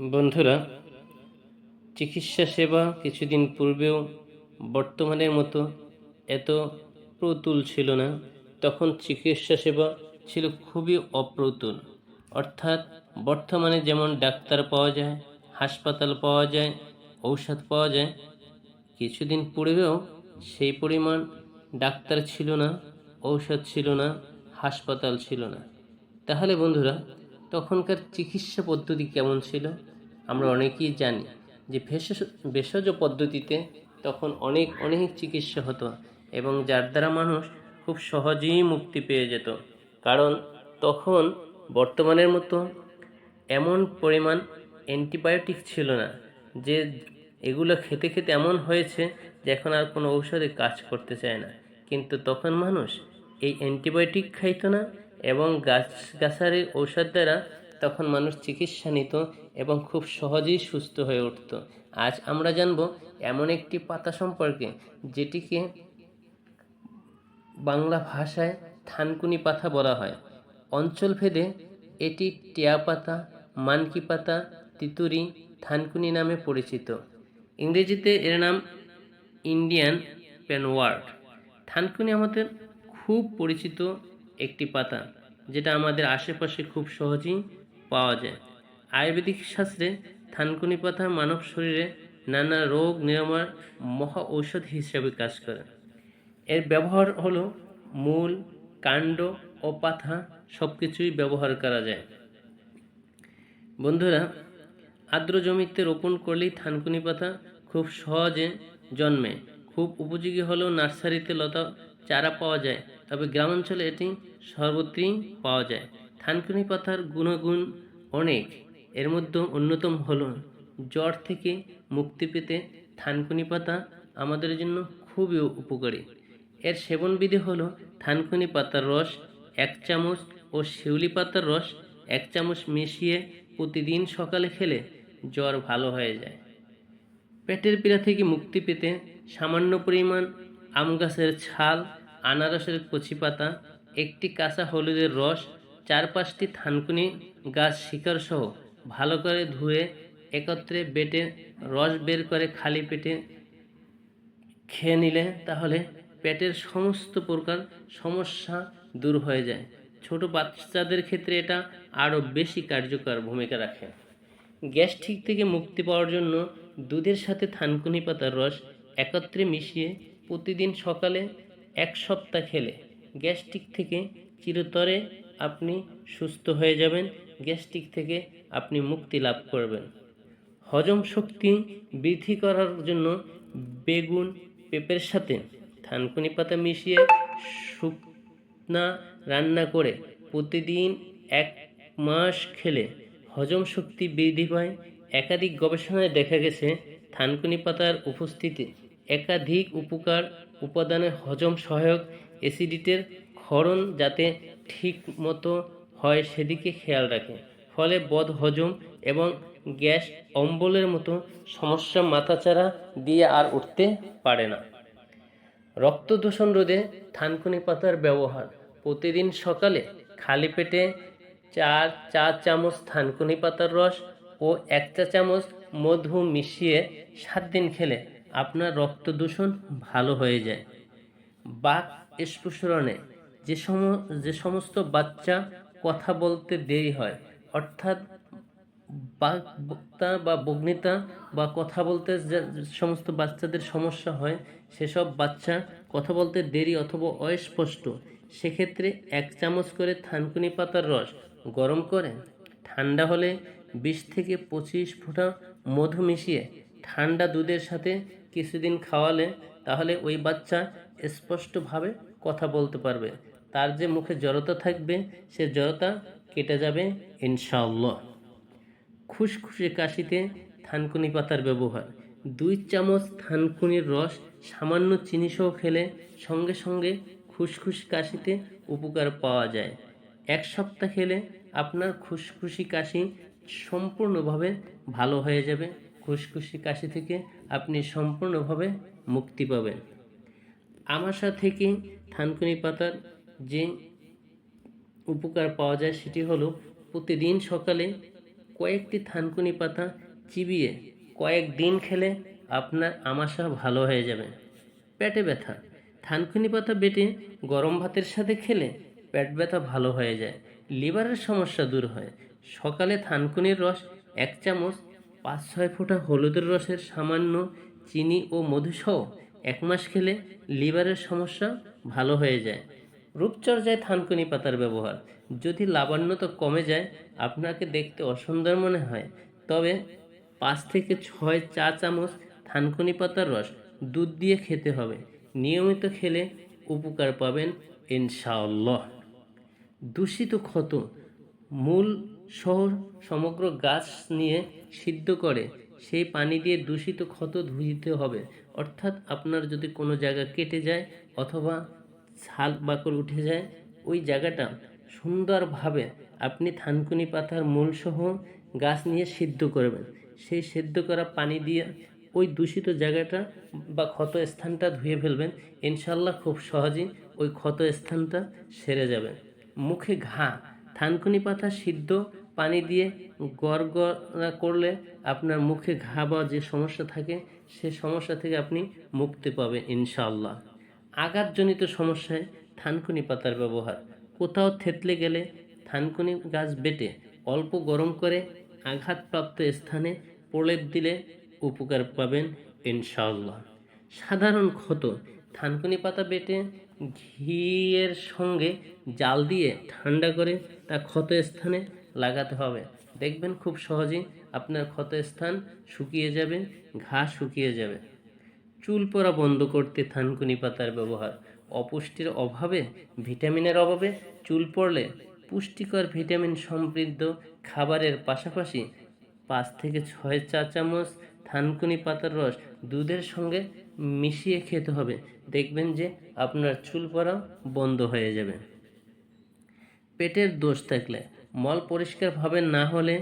বন্ধুরা, চিকিৎসা সেবা কিছুদিন পূর্বেও বর্তমানের মতো এত প্রতুল ছিল না। তখন চিকিৎসা সেবা ছিল খুবই অপ্রতুল। অর্থাৎ বর্তমানে যেমন ডাক্তার পাওয়া যায়, হাসপাতাল পাওয়া যায়, ঔষধ পাওয়া যায়, কিছুদিন পূর্বেও সেই পরিমাণ ডাক্তার ছিল না, ঔষধ ছিল না, হাসপাতাল ছিল না। তাহলে বন্ধুরা, তখনকার চিকিৎসা পদ্ধতি কেমন ছিল? আমরা অনেকেই জানি যে ভেষজ ভেষজ পদ্ধতিতে তখন অনেক অনেক চিকিৎসা হতো এবং যার দ্বারা মানুষ খুব সহজেই মুক্তি পেয়ে যেত। কারণ তখন বর্তমানের মতো এমন পরিমাণ অ্যান্টিবায়োটিক ছিল না যে এগুলো খেতে খেতে এমন হয়েছে যে এখন আর কোনো ঔষধে কাজ করতে চায় না। কিন্তু তখন মানুষ এই অ্যান্টিবায়োটিক খাইতো না এবং গাছ গাছারির ঔষধ দ্বারা তখন মানুষ চিকিৎসা নিত এবং খুব সহজেই সুস্থ হয়ে উঠত। আজ আমরা জানব এমন একটি পাতা সম্পর্কে যেটিকে বাংলা ভাষায় থানকুনি পাতা বলা হয়। অঞ্চলভেদে এটি টিয়া পাতা, মানকি পাতা, তিতুরি, থানকুনি নামে পরিচিত। ইংরেজিতে এর নাম ইন্ডিয়ান পেনওয়ার্ড। থানকুনি আমাদের খুব পরিচিত একটি পাতা, যেটা আমাদের আশেপাশে খুব সহজেই পাওয়া যায়। আয়ুর্বেদিক শাস্ত্রে থানকুনি পাতা মানব শরীরে নানা রোগ নিরাময় মহা ঔষধ হিসেবে কাজ করে। এর ব্যবহার হলো মূল, কাণ্ড ও পাতা সব কিছুই ব্যবহার করা যায়। বন্ধুরা, আর্দ্র জমিতে রোপণ করলেই থানকুনি পাতা খুব সহজে জন্মে। খুব উপযোগী হলেও নার্সারিতে লতা চারা পাওয়া যায়, তবে গ্রামাঞ্চলে এটি সর্বত্রই পাওয়া যায়। থানকুনি পাতার গুণগুণ অনেক, এর মধ্যে অন্যতম হলো জ্বর থেকে মুক্তি পেতে থানকুনি পাতা আমাদের জন্য খুবই উপকারী। এর সেবনবিধি হলো থানকুনি পাতার রস এক চামচ ও শিউলি পাতার রস এক চামচ মিশিয়ে প্রতিদিন সকালে খেলে জ্বর ভালো হয়ে যায়। পেটের পীড়া থেকে মুক্তি পেতে সামান্য পরিমাণ আম গাছের ছাল, আনারসের কচি পাতা, একটি কাঁচা হলুদের রস চার পাঁচটি থানকুনি গাছ শিকড় সহ ভালো করে ধুয়ে একত্রে বেটে রস বের করে খালি পেটে খেয়ে নিলে তাহলে পেটের সমস্ত প্রকার সমস্যা দূর হয়ে যায়। ছোট বাচ্চাদের ক্ষেত্রে এটা আরও বেশি কার্যকর ভূমিকা রাখে। গ্যাস্ট্রিক থেকে মুক্তি পাওয়ার জন্য দুধের সাথে থানকুনি পাতার রস একত্রে মিশিয়ে প্রতিদিন সকালে এক সপ্তাহ খেলে। গ্যাস্ট্রিক থেকে চিরতরে আপনি সুস্থ হয়ে যাবেন, গ্যাস্ট্রিক থেকে আপনি মুক্তি লাভ করবেন। হজম শক্তি বৃদ্ধি করার জন্য বেগুন, পেঁপের সাথে থানকুনি পাতা মিশিয়ে শুকনা রান্না করে প্রতিদিন এক মাস খেলে হজম শক্তি বৃদ্ধি পায়। একাধিক গবেষণায় দেখা গেছে, থানকুনি পাতার উপস্থিতি একাধিক উপকার উপাদানের হজম সহায়ক অ্যাসিডিটির ক্ষরণ যাতে ঠিক মতো হয় সেদিকে খেয়াল রাখে। ফলে বদ হজম এবং গ্যাস অম্বলের মতো সমস্যা মাথাচাড়া দিয়ে আর উঠতে পারে না। রক্ত দূষণ রোধে থানকুনি পাতার ব্যবহার। প্রতিদিন সকালে খালি পেটে চার চা চামচ থানকুনি পাতার রস ও এক চা চামচ মধু মিশিয়ে সাত দিন খেলে আপনার রক্ত দূষণ ভালো হয়ে যায়। বাক স্ফুসরণে যে সম, যে সমস্ত বাচ্চা কথা বলতে দেরি হয়, অর্থাৎ বাক বক্তা বা বগ্নিতা বা কথা বলতে যে সমস্ত বাচ্চাদের সমস্যা হয়, সেসব বাচ্চা কথা বলতে দেরি অথবা অস্পষ্ট, সেক্ষেত্রে এক চামচ করে থানকুনি পাতার রস গরম করে, ঠান্ডা হলে বিশ থেকে পঁচিশ ফোঁটা মধু মিশিয়ে ঠান্ডা দুধের সাথে কিছুদিন খাওয়ালে, তাহলে ওই বাচ্চা স্পষ্টভাবে কথা বলতে পারবে। তার যে মুখে জড়তা থাকবে, সে জড়তা কেটে যাবে ইনশাআল্লাহ। খুশখুশে কাশিতে থানকুনি পাতার ব্যবহার। দুই চামচ থানকুনির রস, সামান্য চিনি সহ খেলে সঙ্গে সঙ্গে খুশখুশ কাশিতে উপকার পাওয়া যায়। এক সপ্তাহ খেলে আপনার খুশখুশি কাশি সম্পূর্ণভাবে ভালো হয়ে যাবে। খুশখুশি কাশি থেকে আপনি সম্পূর্ণভাবে মুক্তি পাবেন। আমাশা থেকে থানকুনি পাতার যে উপকার পাওয়া যায় সেটি হলো প্রতিদিন সকালে কয়েকটি থানকুনি পাতা চিবিয়ে কয়েক দিন খেলে আপনার আমাশা ভালো হয়ে যাবে। পেটে ব্যথা। থানকুনি পাতা বেটে গরম ভাতের সাথে খেলে পেট ব্যথা ভালো হয়ে যায়। লিভারের সমস্যা দূর হয়। সকালে থানকুনির রস এক চামচ পাঁচ ছয় ফোঁটা হলুদের রসের সামান্য চিনি ও মধুসহ এক মাস খেলে লিভারের সমস্যা ভালো হয়ে যায়। রূপচর্যায় থানকুনি পাতার ব্যবহার। যদি লাবণ্যতা কমে যায়, আপনাকে দেখতে অসুন্দর মনে হয়। তবে পাঁচ থেকে ছয় চা চামচ থানকুনি পাতার রস দুধ দিয়ে খেতে হবে। নিয়মিত খেলে উপকার পাবেন ইনশাআল্লাহ। দূষিত ক্ষত মূল শহর সমগ্র গাছ নিয়ে সিদ্ধ করে, সেই পানি দিয়ে দূষিত ক্ষত ধুইতে হবে। অর্থাৎ আপনার যদি কোনো জায়গা কেটে যায় অথবা ছাল বাকর উঠে যায়। ওই জায়গাটা সুন্দরভাবে আপনি থানকুনি পাতার মূলসহ গাছ নিয়ে সিদ্ধ করবেন। সেই সিদ্ধ করা পানি দিয়ে ওই দূষিত জায়গাটা বা ক্ষত স্থানটা ধুয়ে ফেলবেন। ইনশাল্লাহ খুব সহজেই ওই ক্ষত স্থানটা সেরে যাবে। মুখে ঘা, থানকুনি পাতা সিদ্ধ পানি দিয়ে গড়গড়া করলে আপনার মুখে ঘা বা যে সমস্যা থাকে, সে সমস্যা থেকে আপনি মুক্তি পাবেন ইনশাআল্লাহ। আঘাতজনিত সমস্যায় থানকুনি পাতার ব্যবহার। কোথাও থেতলে গেলে থানকুনি গাছ বেটে, অল্প গরম করে আঘাতপ্রাপ্ত স্থানে প্রলেপ দিলে উপকার পাবেন ইনশাআল্লাহ। সাধারণ ক্ষত, থানকুনি পাতা বেটে ঘিয়ের সঙ্গে জাল দিয়ে ঠান্ডা করে তা ক্ষত স্থানে লাগাতে হবে। দেখবেন খুব সহজেই আপনার ক্ষত স্থান শুকিয়ে যাবে, ঘা শুকিয়ে যাবে। চুল পড়া বন্ধ করতে থানকুনি পাতার ব্যবহার। অপুষ্টির অভাবে, ভিটামিনের অভাবে চুল পড়লে পুষ্টিকর ভিটামিন সমৃদ্ধ খাবারের পাশাপাশি পাঁচ থেকে ছয় চা চামচ থানকুনি পাতার রস দুধের সঙ্গে মিশিয়ে খেতে হবে। দেখবেন যে আপনার চুল পড়া বন্ধ হয়ে যাবে। পেটের দোষ থাকলে, মল পরিষ্কারভাবে না হলে,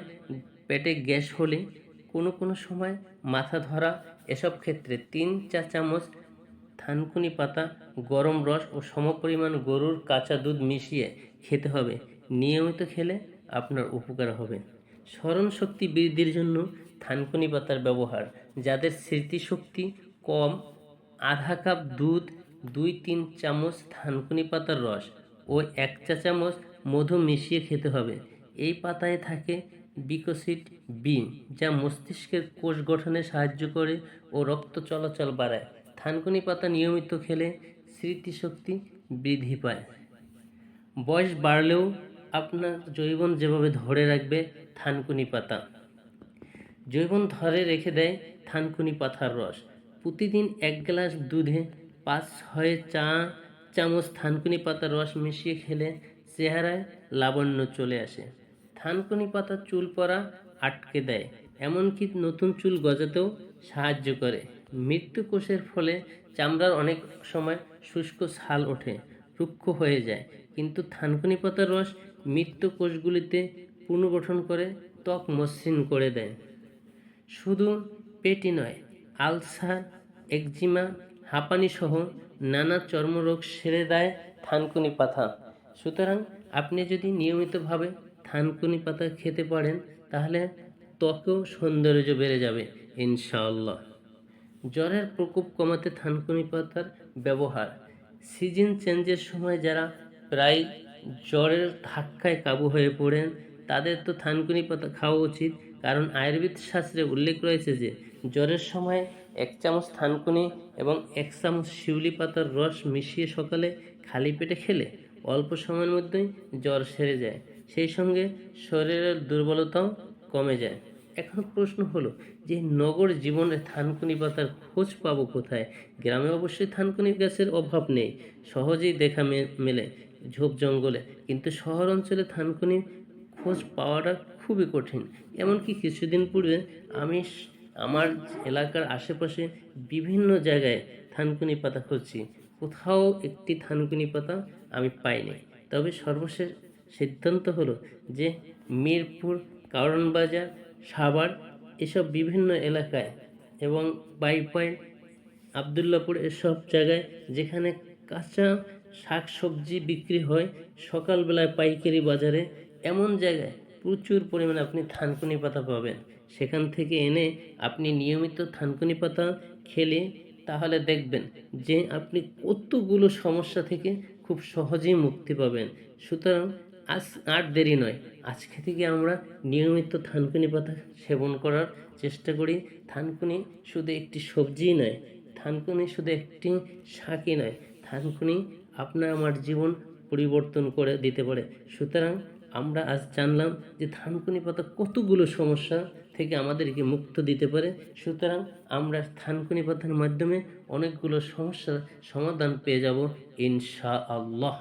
পেটে গ্যাস হলে কোনো কোনো সময় মাথা ধরা এসব ক্ষেত্রে তিন চা চামচ থানকুনি পাতা, গরম রস ও সমপরিমাণ গরুর কাঁচা দুধ মিশিয়ে খেতে হবে। নিয়মিত খেলে আপনার উপকার হবে। স্মরণ শক্তি বৃদ্ধির জন্য থানকুনি পাতার ব্যবহার, যাদের স্মৃতিশক্তি কম, আধা কাপ দুধ, দুই তিন চামচ থানকুনি পাতার রস ও এক চা চামচ মধু মিশিয়ে খেতে হবে। এই পাতায় থাকে বিকসিট বি যা মস্তিষ্কের কোষ গঠনে সাহায্য করে ও রক্ত চলাচল বাড়ায়। থানকুনি পাতা নিয়মিত খেলে স্মৃতিশক্তি বৃদ্ধি পায়। বয়স বাড়লেও আপনার জৈবন যেভাবে ধরে রাখবে থানকুনি পাতা। জৈবন ধরে রেখে দেয় থানকুনি পাতার রস। প্রতিদিন এক গ্লাস দুধে পাঁচ, ছয় চা চামচ থানকুনি পাতার রস মিশিয়ে খেলে চেহারায় লাবণ্য চলে আসে। থানকুনি পাতা চুল পরা আটকে দেয়। এমনকি নতুন চুল গজাতেও সাহায্য করে। মৃত্যু কোষের ফলে চামড়ার অনেক সময় শুষ্ক ছাল ওঠে, রুক্ষ হয়ে যায়। কিন্তু থানকুনি পাতার রস মৃত্যু কোষগুলিতে পুনর্গঠন করে ত্বক মসৃণ করে দেয়। শুধু পেটি নয়, আলসার, একজিমা হাঁপানি সহ নানা চর্মরোগ সেরে দেয় থানকুনি পাতা। সুতরাং আপনি যদি নিয়মিতভাবে থানকুনি পাতা খেতে পারেন, তাহলে ত্বকেও সৌন্দর্য বেড়ে যাবে, ইনশাআল্লাহ। জ্বরের প্রকোপ কমাতে থানকুনি পাতার ব্যবহার। সিজন চেঞ্জের সময় যারা প্রায় জ্বরের ধাক্কায় কাবু হয়ে পড়েন, তাদের তো থানকুনি পাতা খাওয়া উচিত। কারণ আয়ুর্বেদ শাস্ত্রে উল্লেখ রয়েছে যে, জ্বরের সময় এক চামচ থানকুনি এবং এক চামচ শিউলি পাতার রস মিশিয়ে সকালে খালি পেটে খেলে অল্প সময়ের মধ্যেই জ্বর সেরে যায়। সেই সঙ্গে শরীরের দুর্বলতাও কমে যায়। এখন প্রশ্ন হলো, যে নগর জীবনে থানকুনি পাতার খোঁজ পাবো কোথায়? গ্রামে অবশ্যই থানকুনি গাছের অভাব নেই। সহজেই দেখা মেলে ঝোপ জঙ্গলে। কিন্তু শহর অঞ্চলে থানকুনি খোঁজ পাওয়াটা খুবই কঠিন। এমনকি কিছুদিন পূর্বে আমি আমার এলাকার আশেপাশে বিভিন্ন জায়গায় থানকুনি পাতা খুঁজছি। কোথাও একটি থানকুনি পাতা আমি পাইনি। তবে সর্বশেষ সিদ্ধান্ত হলো যে মিরপুর কারণ বাজার সাভার এসব বিভিন্ন এলাকায় এবং বাইপাই আবদুল্লাপুর এসব জায়গায় যেখানে কাঁচা শাক সবজি বিক্রি হয় সকালবেলায় পাইকারি বাজারে, এমন জায়গায় প্রচুর পরিমাণে আপনি থানকুনি পাতা পাবেন। সেখান থেকে এনে আপনি নিয়মিত থানকুনি পাতা খেলে তাহলে দেখবেন যে আপনি কতগুলো সমস্যা থেকে খুব সহজেই মুক্তি পাবেন। সুতরাং আজ আর দেরি নয়। আজকে থেকে আমরা নিয়মিত থানকুনি পাতা সেবন করার চেষ্টা করি। থানকুনি শুধু একটি সবজিই নয়, থানকুনি শুধু একটি শাকই নয়। থানকুনি আপনার আমার জীবন পরিবর্তন করে দিতে পারে। সুতরাং আমরা আজ জানলাম যে থানকুনি পাতা কতগুলো সমস্যা থেকে আমাদেরকে মুক্ত দিতে পারে। সুতরাং আমরা থানকুনি পাতার মাধ্যমে অনেকগুলো সমস্যার সমাধান পেয়ে যাব ইনশা আল্লাহ